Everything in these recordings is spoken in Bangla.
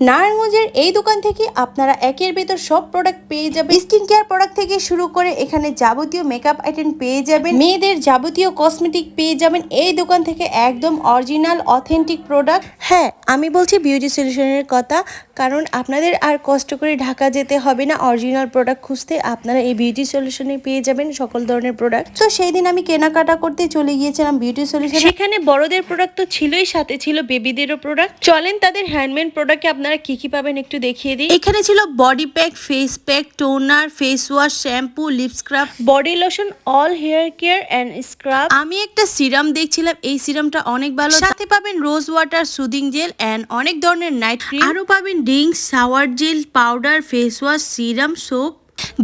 নারায়ণগঞ্জের এই দোকান থেকে আপনারা একের ভেতর সব প্রোডাক্ট পেয়ে যাবেন। স্কিন কেয়ার প্রোডাক্ট থেকে শুরু করে এখানে যাবতীয় মেকআপ আইটেম পেয়ে যাবেন। মেয়েদের যাবতীয় কসমেটিক পেয়ে যাবেন। এই দোকান থেকে একদম অরিজিনাল অথেন্টিক প্রোডাক্ট হ্যাঁ আমি বলছি বিউটি সলিউশনের কথা, কারণ আপনাদের আর কষ্ট করে ঢাকা যেতে হবে না। অরিজিনাল প্রোডাক্ট খুঁজতে আপনারা এই বিউটি সলিউশনে পেয়ে যাবেন সকল ধরনের প্রোডাক্ট তো সেই দিন আমি কেনাকাটা করতে চলে গিয়েছিলাম বিউটি সলিউশন সেখানে বড়দের প্রোডাক্ট তো ছিলই, সাথে ছিল বেবিদেরও প্রোডাক্ট চলেন তাদের হ্যান্ডমেড প্রোডাক্টে আপনারা কি কি পাবেন একটু দেখিয়ে দিই? এখানে ছিল body pack face pack toner face wash shampoo lip scrub body lotion all hair care and scrub আমি একটা সিরাম দেখছিলাম এই সিরামটা অনেক ভালো। সাথে পাবেন rose water soothing gel and অনেক ধরনের নাইট ক্রিম আরও পাবেন drinks shower gel powder face wash serum soap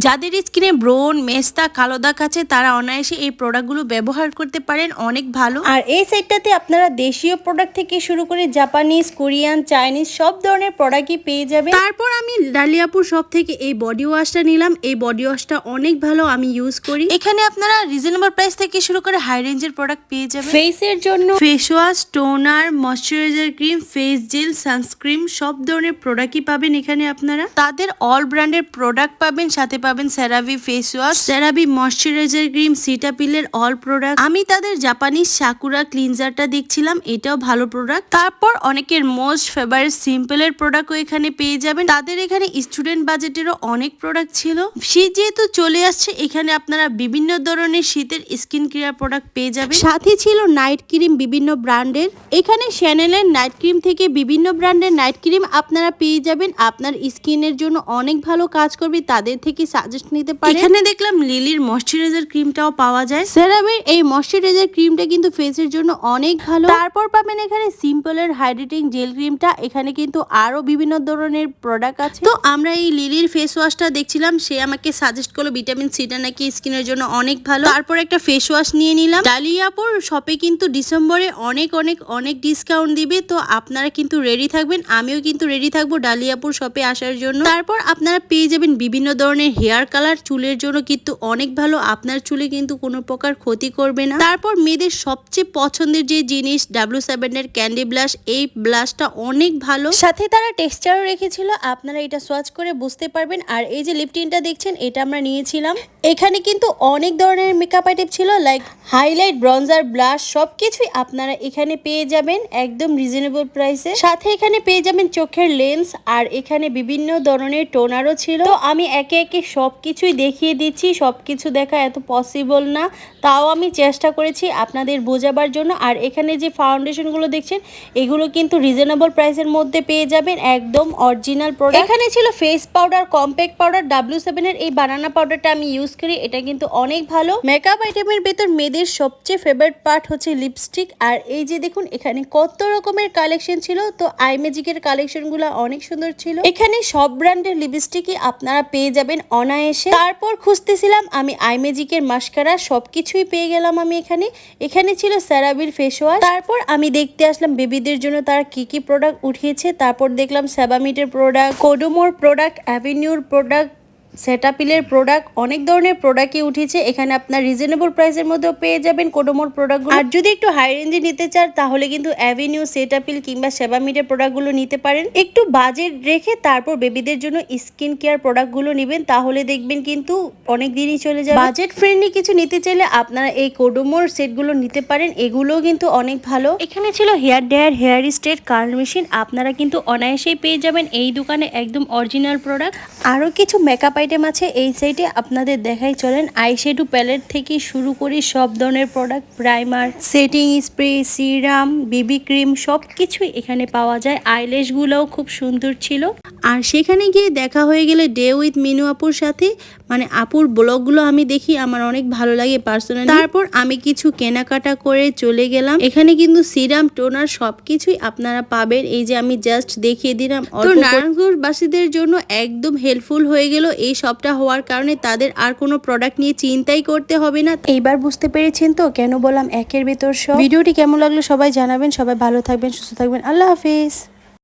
যাদের স্কিনে ব্রোন মেস্তা কালো দাগ আছে তারা অনায়াসে এই প্রোডাক্টগুলো ব্যবহার করতে পারেন অনেক ভালো। আর এই সাইডটাতে আপনারা দেশীয় প্রোডাক্ট থেকে শুরু করে জাপানিজ কোরিয়ান চাইনিজ সব ধরনের প্রোডাক্টই পেয়ে যাবেন। তারপর আমি ডালিয়াপুর সব থেকে এই বডি ওয়াশটা নিলাম। এই বডি ওয়াশটা অনেক ভালো আমি ইউজ করি। এখানে আপনারা রিজনেবল প্রাইস থেকে শুরু করে হাই রেঞ্জের প্রোডাক্ট পেয়ে যাবেন। ফেসের জন্য face wash toner moisturiser cream face gel sunscreen সব ধরনের প্রোডাক্টই পাবেন এখানে আপনারা। তাদের অল ব্র্যান্ডের প্রোডাক্ট পাবেন সাথে পাবেন CeraVe face wash CeraVe moisturiser cream সিটাপিলের all product আমি তাদের জাপানিজ সাকুরা ক্লিনজারটা দেখছিলাম, এটাও ভালো প্রোডাক্ট তারপর অনেকের মোস্ট ফেভারিট সিম্পলের প্রোডাক্টও এখানে পেয়ে যাবেন। তাদের এখানে স্টুডেন্ট বাজেটেরও অনেক প্রোডাক্ট ছিল। শীত যেহেতু চলে আসছে, এখানে আপনারা বিভিন্ন ধরনের শীতের স্কিন কেয়ার প্রোডাক্ট পেয়ে যাবেন। সাথে ছিল নাইট ক্রিম বিভিন্ন ব্র্যান্ডের। এখানে শ্যানেলের নাইট ক্রিম থেকে বিভিন্ন ব্র্যান্ডের নাইট ক্রিম আপনারা পেয়ে যাবেন। আপনার স্কিনের জন্য অনেক ভালো কাজ করবে, তাদের থেকে সাজেস্ট নিতে পারে এখানে দেখলাম লিলির ময়শ্চারাইজার ক্রিমটাও পাওয়া যায়। সেরামের এই ময়শ্চারাইজার ক্রিমটা কিন্তু ফেসের জন্য অনেক ভালো। তারপর পাবেন এখানে সিম্পলের হাইড্রেটিং জেল ক্রিমটা এখানে কিন্তু আরও বিভিন্ন ধরনের প্রোডাক্ট আছে। তো আমরা এই লিলির ফেস ওয়াশটা দেখছিলাম। সে আমাকে সাজেস্ট করল ভিটামিন সিটা নাকি স্কিনের জন্য অনেক ভালো। তারপর একটা ফেস ওয়াশ নিয়ে নিলাম। ডালিয়াপুর শপে কিন্তু ডিসেম্বরে অনেক অনেক অনেক ডিসকাউন্ট দিবে। তো আপনারা কিন্তু রেডি থাকবেন। আমিও কিন্তু রেডি থাকব ডালিয়াপুর শপে আসার জন্য। তারপর আপনারা পেয়ে যাবেন বিভিন্ন ধরনের হেয়ার কালার চুলের জন্য কিন্তু অনেক ভালো। আপনার চুলে কিন্তু কোনো প্রকার ক্ষতি করবে না। তারপর মেয়েদের সবচেয়ে পছন্দের যে জিনিস ডাব্লিউ সেভেন এর ক্যান্ডি ব্লাশ এই ব্লাশটা অনেক ভালো। সাথে তারা টেক্সচারও রেখেছিল, আপনারা এটা সোয়াচ করে বুঝতে পারবেন। আর এই যে লিপটিনটা দেখছেন, এটা আমরা নিয়েছিলাম। এখানে কিন্তু অনেক ধরনের মেকআপ আইটেম ছিল লাইক হাইলাইট ব্রঞ্জার ব্লাশ সবকিছুই আপনারা এখানে পেয়ে যাবেন, একদম রিজনেবল প্রাইসে সাথে এখানে পেয়ে যাবেন চোখের লেন্স আর এখানে বিভিন্ন ধরনের টোনারও ছিল। তো আমি একে একে সবকিছুই দেখিয়ে দিচ্ছি সব কিছু দেখা এত পসিবল না। তাও আমি চেষ্টা করেছি আপনাদের বোঝাবার জন্য। আর এখানে যে ফাউন্ডেশনগুলো দেখছেন, এগুলো কিন্তু রিজনেবল প্রাইসের মধ্যে পেয়ে যাবেন। একদম অরিজিনাল প্রোডাক্ট এখানে ছিল face powder compact powder W সেভেনের এই বানানা পাউডারটা আমি ইউজ করি। এটা কিন্তু অনেক ভালো। মেকআপ আইটেমের ভেতর মেয়েদের সবচেয়ে ফেভারিট পার্ট হচ্ছে লিপস্টিক আর এই যে দেখুন, এখানে কত রকমের কালেকশন ছিল। তো আই ম্যাজিকের কালেকশনগুলো অনেক সুন্দর ছিল। এখানে সব ব্র্যান্ডের লিপস্টিকই আপনারা পেয়ে যাবেন। অনায়াসে তারপর খুঁজতেছিলাম আমি আই ম্যাজিকের মাস্কারা, সবকিছুই পেয়ে গেলাম আমি এখানে। এখানে ছিল স্যারাবির ফেস ওয়াশ তারপর আমি দেখতে আসলাম বেবিদের জন্য তারা কি কি প্রোডাক্ট উঠিয়েছে। তারপর দেখলাম স্যাবামিটের প্রোডাক্ট কোডোমোর প্রোডাক্ট অ্যাভিনিউর প্রোডাক্ট সেটাপিলের প্রোডাক্ট অনেক ধরনের প্রোডাক্টই উঠেছে। এখানে আপনার রিজনেবল প্রাইসের মধ্যেও পেয়ে যাবেন কোডোমোর প্রোডাক্টগুলো আর যদি একটু হাই রেঞ্জে নিতে চান, তাহলে কিন্তু অ্যাভিনিউ সেটাপিল কিংবা সেবা সেবামিটের প্রোডাক্টগুলো নিতে পারেন। একটু বাজেট রেখে তারপর বেবিদের জন্য স্কিন কেয়ার প্রোডাক্টগুলো নেবেন, তাহলে দেখবেন কিন্তু অনেক দিনই চলে যাবে। বাজেট ফ্রেন্ডলি কিছু নিতে চাইলে আপনারা এই কোডোমোর সেটগুলো নিতে পারেন, এগুলোও কিন্তু অনেক ভালো। এখানে ছিল hair dryer hair straight curl machine আপনারা কিন্তু অনায়াসেই পেয়ে যাবেন এই দোকানে একদম অরিজিনাল প্রোডাক্ট আরও কিছু মেকআপ আইটেম আছে এই সাইডে আপনাদের দেখাই চলেন আইশ্যাডো প্যালেট থেকে শুরু করে সব ধরনের product primer setting spray serum baby cream সব কিছুই এখানে পাওয়া যায়। আইল্যাশগুলোও খুব সুন্দর ছিল। আর সেখানে গিয়ে দেখা হয়ে গেলে ডে উইথ মিনু আপুর সাথে মানে আপুর ব্লগগুলো আমি দেখি আমার অনেক ভালো লাগে পার্সোনালি তারপর আমি কিছু কেনাকাটা করে চলে গেলাম। এখানে কিন্তু সিরাম টোনার সবকিছুই আপনারা পাবেন। এই যে আমি জাস্ট দেখিয়ে দিলাম। তো নারায়ণগঞ্জ জন্য একদম হেল্পফুল হয়ে গেল এই সবটা হওয়ার কারণে তাদের আর কোনো প্রোডাক্ট নিয়ে চিন্তাই করতে হবে না। এইবার বুঝতে পেরেছেন তো? কেন বললাম একের ভেতর সব। ভিডিওটি কেমন লাগল সবাই জানাবেন। সবাই ভালো থাকবেন, সুস্থ থাকবেন। আল্লাহ হাফিজ।